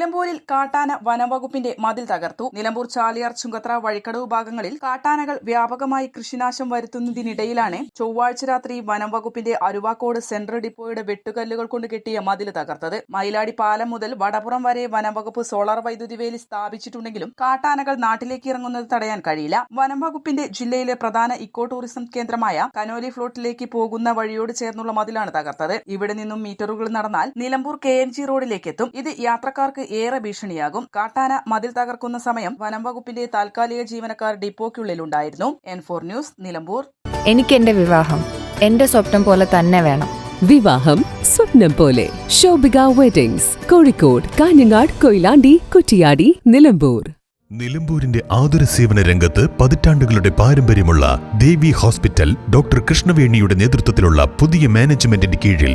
നിലമ്പൂരിൽ കാട്ടാന വനംവകുപ്പിന്റെ മതിൽ തകർത്തു. നിലമ്പൂർ ചാലിയാർ ചുങ്കത്ര വഴിക്കടവ് ഭാഗങ്ങളിൽ കാട്ടാനകൾ വ്യാപകമായി കൃഷിനാശം വരുത്തുന്നതിനിടയിലാണ് ചൊവ്വാഴ്ച രാത്രി വനംവകുപ്പിന്റെ അരുവാക്കോട് സെൻട്രൽ ഡിപ്പോയുടെ വെട്ടുകല്ലുകൾ കൊണ്ട് കെട്ടിയ മതിൽ തകർത്തത്. മയിലാടി പാലം മുതൽ വടപുറം വരെ വനംവകുപ്പ് സോളാർ വൈദ്യുതി വേലി സ്ഥാപിച്ചിട്ടുണ്ടെങ്കിലും കാട്ടാനകൾ നാട്ടിലേക്ക് ഇറങ്ങുന്നത് തടയാൻ കഴിയില്ല. വനംവകുപ്പിന്റെ ജില്ലയിലെ പ്രധാന ഇക്കോ ടൂറിസം കേന്ദ്രമായ കനോലി ഫ്ലോട്ടിലേക്ക് പോകുന്ന വഴിയോട് ചേർന്നുള്ള മതിലാണ് തകർത്തത്. ഇവിടെ നിന്നും മീറ്ററുകൾ നടന്നാൽ നിലമ്പൂർ കെ റോഡിലേക്ക് എത്തും. ഇത് യാത്രക്കാർക്ക് ഏറെ ഭീഷണിയാകും. കാട്ടാന മതിൽ തകർക്കുന്ന സമയം വനം വകുപ്പിന്റെ താൽക്കാലിക ജീവനക്കാർ ഡിപ്പോയ്ക്കുള്ളിലുണ്ടായിരുന്നു. N four news Nilambur. എനിക്ക് എന്റെ വിവാഹം എന്റെ സ്വപ്നം പോലെ തന്നെ വേണം. വിവാഹം സ്വപ്നം പോലെ. ശോഭിക വെഡിങ്സ് കോഴിക്കോട് കാഞ്ഞങ്ങാട് കൊയിലാണ്ടി കുറ്റിയാടി നിലമ്പൂർ. നിലമ്പൂരിന്റെ ആതുര സേവന രംഗത്ത് പതിറ്റാണ്ടുകളുടെ പാരമ്പര്യമുള്ള ദേവി ഹോസ്പിറ്റൽ ഡോക്ടർ കൃഷ്ണവേണിയുടെ നേതൃത്വത്തിലുള്ള പുതിയ മാനേജ്മെന്റിന് കീഴിൽ